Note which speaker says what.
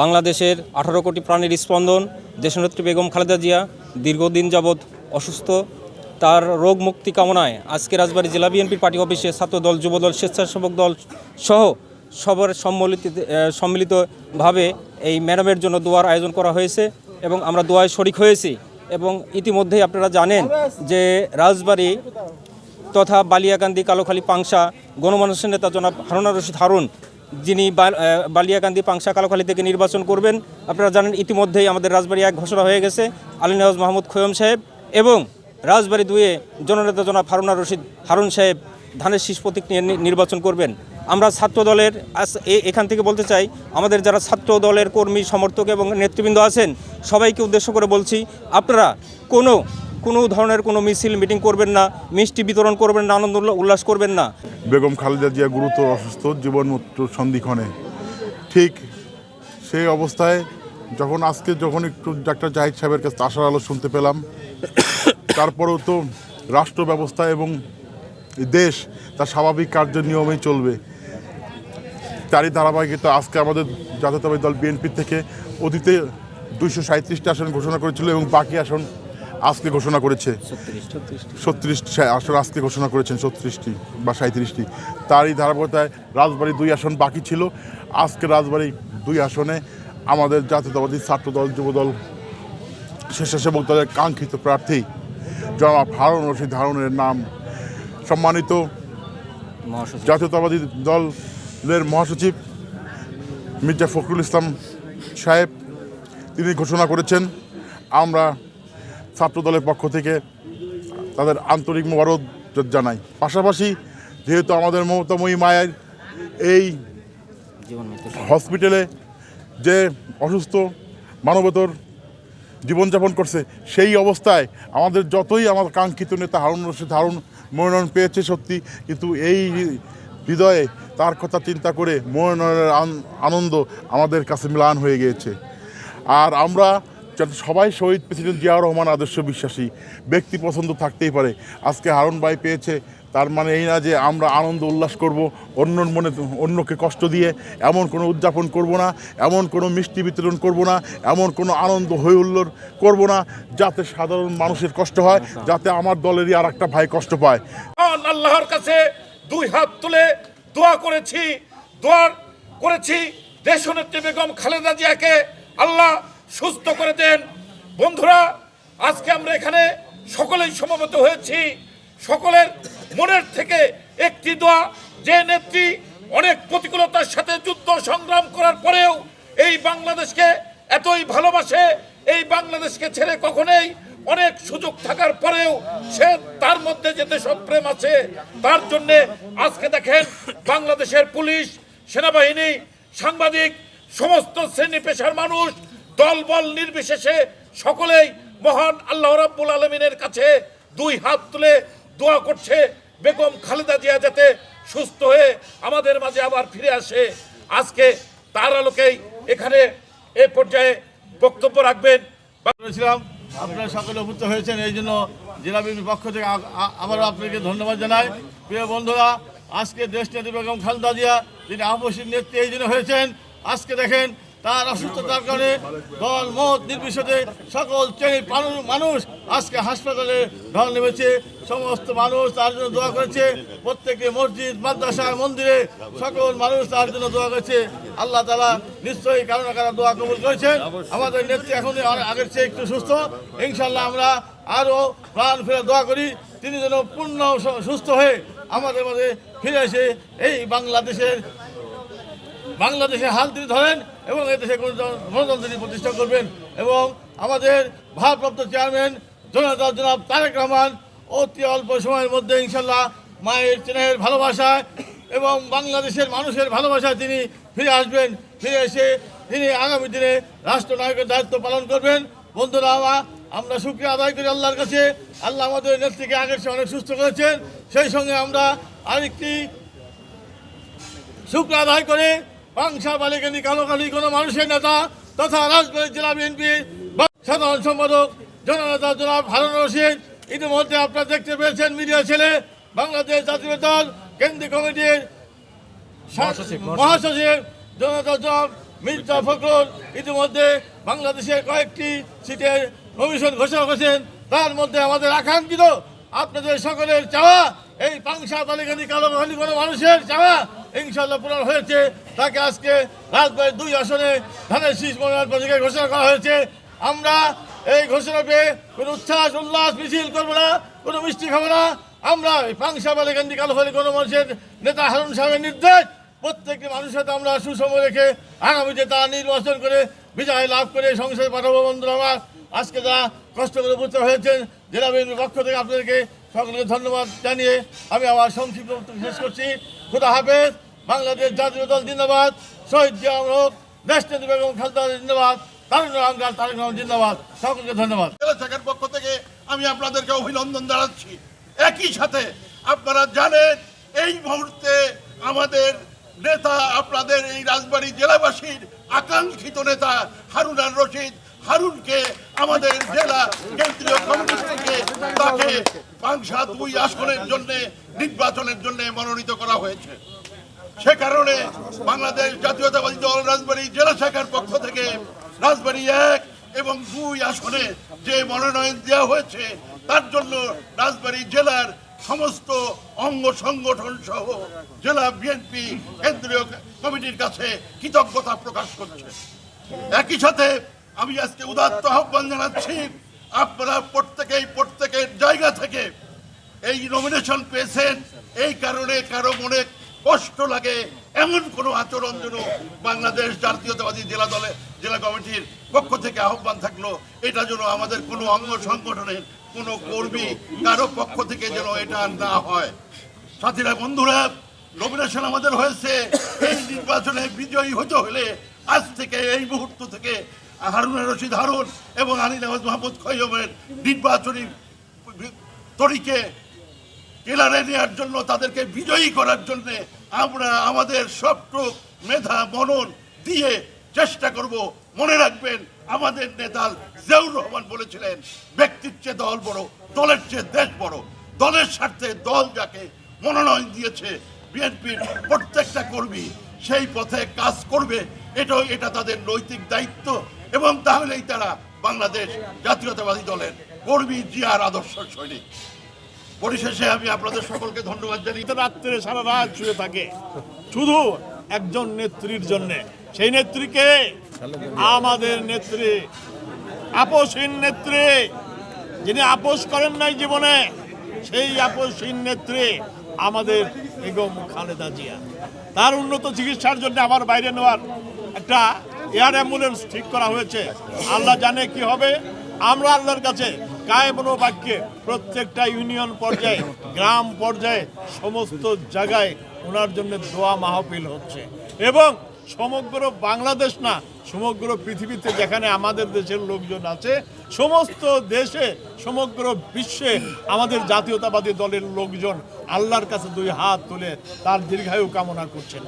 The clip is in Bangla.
Speaker 1: বাংলাদেশের আঠারো কোটি প্রাণীর স্পন্দন, দেশনেত্রী বেগম খালেদা জিয়া দীর্ঘদিন যাবৎ অসুস্থ। তার রোগ মুক্তি কামনায় আজকে রাজবাড়ী জেলা বিএনপির পার্টি অফিসে ছাত্রদল যুবদল স্বেচ্ছাসেবক দল সহ সবার সম্মিলিত সম্মিলিতভাবে এই ম্যাডামের জন্য দোয়ার আয়োজন করা হয়েছে এবং আমরা দোয়ায় শরিক হয়েছি এবং ইতিমধ্যেই আপনারা জানেন যে রাজবাড়ী তথা বালিয়াকান্দি, কালোখালী, পাংশা গণমানুষের নেতা জনাব হারুনা রশিদ হারুন যিনি বালিয়াকান্দি পাংশা কালোখালী থেকে নির্বাচন করবেন, আপনারা জানেন ইতিমধ্যেই আমাদের রাজবাড়ি এক ঘোষণা হয়ে গেছে। আলী নওয়াজ মাহমুদ খোয়ম সাহেব এবং রাজবাড়ি দুয়ে জননেতা জনাব হারুনা রশিদ হারুন সাহেব ধানের শীষ প্রতীক নিয়ে নির্বাচন করবেন। আমরা ছাত্র দলের এখান থেকে বলতে চাই, আমাদের যারা ছাত্র দলের কর্মী, সমর্থক এবং নেতৃবৃন্দ আছেন, সবাইকে উদ্দেশ্য করে বলছি, আপনারা কোনো কোনো ধরনের কোনো মিছিল, মিটিং করবেন না, মিষ্টি বিতরণ করবেন না, আনন্দ উল্লা- উল্লাস করবেন না।
Speaker 2: বেগম খালেদা জিয়া গুরুতর অসুস্থ, জীবন মৃত্যু সন্ধিক্ষণে। ঠিক সেই অবস্থায় যখন আজকে যখন একটু ডাক্তার জাহিদ সাহেবের কাছে আশার আলো শুনতে পেলাম, তারপরেও তো রাষ্ট্র ব্যবস্থা এবং দেশ তার স্বাভাবিক কার্য নিয়মেই চলবে। তারই ধারাবাহিকতা আজকে আমাদের জাতীয়তাবাদী দল বিএনপি থেকে অতীতে দুইশো সাঁত্রিশটি আসন ঘোষণা করেছিল এবং বাকি আসন আজকে ঘোষণা করেছে। ছত্রিশটি আসন আজকে ঘোষণা করেছেন ছত্রিশটি বা সাঁত্রিশটি তারই ধারাবাহিকতায় রাজবাড়ী দুই আসন বাকি ছিল। আজকে রাজবাড়ী দুই আসনে আমাদের জাতীয়তাবাদী ছাত্রদল যুবদল স্বেচ্ছাসেবক দলের কাঙ্ক্ষিত প্রার্থী জনাব হারুন রশিদ হারুনের নাম। সম্মানিত জাতীয়তাবাদী দলের মহাসচিব মির্জা ফখরুল ইসলাম সাহেব তিনি ঘোষণা করেছেন আমরা ছাত্র দলের পক্ষ থেকে তাদের আন্তরিক মোবারক জানাই। পাশাপাশি যেহেতু আমাদের মমতাময়ী মায়ের এই হসপিটালে যে অসুস্থ মানবতর জীবনযাপন করছে, সেই অবস্থায় আমাদের যতই আমার কাঙ্ক্ষিত নেতা হারুন রশিদ, হারুন মনোনয়ন পেয়েছে সত্যি, কিন্তু এই হৃদয়ে তার কথা চিন্তা করে মনোনয়নের আনন্দ আমাদের কাছে মিলান হয়ে গিয়েছে। আর আমরা যাতে সবাই শহীদ প্রেসিডেন্ট জিয়াউর রহমান আদর্শ বিশ্বাসী, ব্যক্তি পছন্দ থাকতেই পারে। আজকে হারুন ভাই পেয়েছে, তার মানে এই না যে আমরা আনন্দ উল্লাস করব, অন্যর মনে অন্যকে কষ্ট দিয়ে, এমন কোনো উদযাপন করব না, এমন কোনো মিষ্টি বিতরণ করব না, এমন কোনো আনন্দ হই হুল্লোড় করব না, যাতে সাধারণ মানুষের কষ্ট হয়, যাতে আমার দলেরই আর একটা ভাই কষ্ট পায়।
Speaker 3: আল্লাহর কাছে দুই হাত তুলে দোয়া করেছি দোয়া করেছি দেশনেত্রী বেগম খালেদা জিয়াকে। আল্লাহ সুস্থ করে দেন। বন্ধুরা, আজকে আমরা এখানে সকলেই সমবেত হয়েছি। সকলের মনের থেকে একটি দোয়া, যে নেত্রী অনেক প্রতিকূলতার সাথে যুদ্ধ সংগ্রাম করার পরেও এই বাংলাদেশকে এতই ভালোবাসে, এই বাংলাদেশকে ছেড়ে কখনোই অনেক সুযোগ থাকার পরেও সে তার মধ্যে যে দেশপ্রেম আছে। তার জন্য আজকে দেখেন বাংলাদেশের পুলিশ, সেনাবাহিনী, সাংবাদিক, সমস্ত শ্রেণি পেশার মানুষ দলবল নির্বিশেষে সকলেই মহান আল্লাহ রাব্বুল আলমিনের কাছে দুই হাত তুলে দোয়া করছে, বেগম খালেদা জিয়া যাতে সুস্থ হয়ে আমাদের মাঝে আবার ফিরে আসে। আজকে তার আলোকেই এখানে এ পর্যায়ে বক্তব্য রাখবেন।
Speaker 4: করেছিলাম আপনারা সকলে উপস্থিত হয়েছেন, এই জন্য জেলা বিএনপির পক্ষ থেকে আবারও আপনাকে ধন্যবাদ জানাই। প্রিয় বন্ধুরা, আজকে দেশ নেত্রী বেগম খালেদা জিয়া, যিনি আপসীর নেত্রী, এই জন্য হয়েছেন। আজকে দেখেন তার অসুস্থতার কারণে দল মত নির্বিশেষে সকল শ্রেণির মানু- মানুষ আজকে হাসপাতালে ঢল নেমেছে। সমস্ত মানুষ তার জন্য দোয়া করেছে। প্রত্যেকে মসজিদ, মাদ্রাসা, মন্দিরে সকল মানুষ তার জন্য দোয়া করেছে। আল্লাহ তালা নিশ্চয়ই কারও না কারও দোয়া কবুল করেছেন। আমাদের নেত্রী এখন আগের চেয়ে একটু সুস্থ। ইনশাল্লাহ আমরা আরও প্রাণ ফিরে দোয়া করি। তিনি যেন পূর্ণ সুস্থ হয়ে আমাদের মাঝে ফিরে এসে এই বাংলাদেশের বাংলাদেশের হাল তিনি ধরেন এবং এদেশে গণতন্ত্র তিনি প্রতিষ্ঠা করবেন এবং আমাদের ভারপ্রাপ্ত চেয়ারম্যান জনতা জনাব তারেক রহমান অতি অল্প সময়ের মধ্যে ইনশাল্লাহ মায়ের স্নেহের ভালোবাসায় এবং বাংলাদেশের মানুষের ভালোবাসায় তিনি ফিরে আসবেন। ফিরে এসে তিনি আগামী দিনে রাষ্ট্রনায়কের দায়িত্ব পালন করবেন। বন্ধুরা আমার শুক্রিয়া আদায় করি আল্লাহর কাছে। আল্লাহ আমাদের নেত্রীকে আগের চেয়ে অনেক সুস্থ করেছেন। সেই সঙ্গে আমরা আরেকটি শুক্র আদায় করে পাংশা বালিকানি কালোকালি কোনো মানুষের নেতা তথা রাজবাড়ী জেলা বিএনপির সাধারণ সম্পাদক জননেতা জনাব হারুন রশিদ। ইতিমধ্যে আপনারা দেখতে পেয়েছেন মিডিয়া ছেলে বাংলাদেশ জাতীয় দল কেন্দ্রীয় কমিটির মহাসচিব জনতা জনাব মির্জা ফখরুল। ইতিমধ্যে বাংলাদেশের কয়েকটি সিটের কমিশন ঘোষণা করেছেন। তার মধ্যে আমাদের আকাঙ্ক্ষিত আপনাদের সকলের চাওয়া এই পাংশা বালিকানি কালো কোনো মানুষের চাওয়া ইনশাল্লাহ পূরণ হয়েছে। তাকে আজকে রাজবাড়ির দুই আসনে ধানের শীষ মনোনয়ন পত্রিকায় ঘোষণা করা হয়েছে। আমরা এই ঘোষণা পেয়ে কোনো উচ্ছ্বাস, উল্লাস, মিছিল করব না, কোনো মিষ্টি খাব না। আমরা এই পাংশা বালিকান্দি কালো বাহিনী কোনো মানুষের নেতা হারুন সাহেবের নির্দেশ। প্রত্যেকটি মানুষের সাথে আমরা সুষম রেখে আগামীতে তা নির্বাচন করে বিজয় লাভ করে সংসদে পাঠাবো। বন্ধুরা, আমার আজকে যা কষ্ট করে বুঝতে হয়েছেন, জেলা বিএনপির পক্ষ থেকে আপনাদেরকে সকলকে ধন্যবাদ জানিয়ে আমি আমার সংক্ষিপ্ত শেষ করছি। খুদা হাফেজ। বাংলাদেশ জাতীয় দল জিন্দাবাদ, শহীদ জিয়া হোক নেত্রী বেগম খালদা জিন্দাবাদ তারুণ রামগাল তারেক রহমান জিন্দাবাদ। সকলকে ধন্যবাদ।
Speaker 5: শাখার পক্ষ থেকে আমি আপনাদেরকে অভিনন্দন জানাচ্ছি। একই সাথে আপনারা জানেন, এই মুহূর্তে আমাদের নেতা, আপনাদের এই রাজবাড়ী জেলাবাসীর আকাঙ্ক্ষিত নেতা হারুন আর রশিদ হারুনকে আমাদের জেলা কেন্দ্রীয় কমিটি থেকে তাকে পাংশা দুই আসনের জন্য, নির্বাচনের জন্য মনোনীত করা হয়েছে। সে কারণে বাংলাদেশ জাতীয়তাবাদী দল রাজবাড়ী জেলা শাখার পক্ষ থেকে রাজবাড়ী এক এবং দুই আসনে যে মনোনয়ন দেওয়া হয়েছে, তার জন্য রাজবাড়ী জেলার সমস্ত অঙ্গ সংগঠন সহ জেলা বিএনপি কেন্দ্রীয় কমিটির কাছে কৃতজ্ঞতা প্রকাশ করছে। একই সাথে আমি আজকে উদাত্ত আহ্বান জানাচ্ছি, আপনারা প্রত্যেকেই প্রত্যেকের জায়গা থেকে এই নমিনেশন পেয়েছেন, এই কারণে কারও মনে কষ্ট লাগে এমন কোনো আচরণ যেন বাংলাদেশ জাতীয়তাবাদী জেলা দলে, জেলা কমিটির পক্ষ থেকে আহ্বান থাকল। এটা যেন আমাদের কোনো অঙ্গ সংগঠনের কোনো কর্মী কারও পক্ষ থেকে যেন এটা না হয়। সাথীরা, বন্ধুরা নমিনেশন আমাদের হয়েছে। এই নির্বাচনে বিজয়ী হতে হলে আজ থেকে, এই মুহূর্ত থেকে হারুন রশিদ হারুন এবং আলী নওয়াজ মাহমুদ খৈয়মের নির্বাচনী তরিকে কেলারে নেওয়ার জন্য, তাদেরকে বিজয়ী করার জন্য আমরা আমাদের সবটুক মেধা, মনন দিয়ে চেষ্টা করব। মনে রাখবেন, আমাদের নেতা জিয়াউর রহমান বলেছিলেন ব্যক্তির চেয়ে দল বড়, দলের চেয়ে দেশ বড়। দলের স্বার্থে দল যাকে মনোনয়ন দিয়েছে, বিএনপির প্রত্যেকটা কর্মী সেই পথে কাজ করবে। এটাও এটা তাদের নৈতিক দায়িত্ব এবং তাহলেই তারা বাংলাদেশ জাতীয়তাবাদী দলের কর্মী জিয়ার আদর্শ সৈনিক। পরিশেষে আমি আপনাদের সকলকে ধন্যবাদ জানাই
Speaker 6: তো রাত্রে সারা রাত শুয়ে থাকে। শুধু একজন নেত্রীর জন্য। সেই নেত্রীকে আমাদের নেত্রী। আপসহীন নেত্রী। যিনি আপোষ করেন নাই জীবনে, সেই আপসহীন নেত্রী আমাদের বেগম খালেদা জিয়া। তার উন্নত চিকিৎসার জন্য আবার বাইরে নেওয়ার একটা এয়ার অ্যাম্বুলেন্স ঠিক করা হয়েছে। আল্লাহ জানে কি হবে। আমরা আল্লাহর কাছে গায়ে বাক্যে প্রত্যেকটা ইউনিয়ন পর্যায়ে, গ্রাম পর্যায়ে, সমস্ত জায়গায় ওনার জন্য দোয়া মাহফিল হচ্ছে। এবং সমগ্র বাংলাদেশ না, সমগ্র পৃথিবীতে যেখানে আমাদের দেশের লোকজন আছে, সমস্ত দেশে, সমগ্র বিশ্বে আমাদের জাতীয়তাবাদী দলের লোকজন আল্লাহর কাছে দুই হাত তুলে তার দীর্ঘায়ু কামনা করছেন।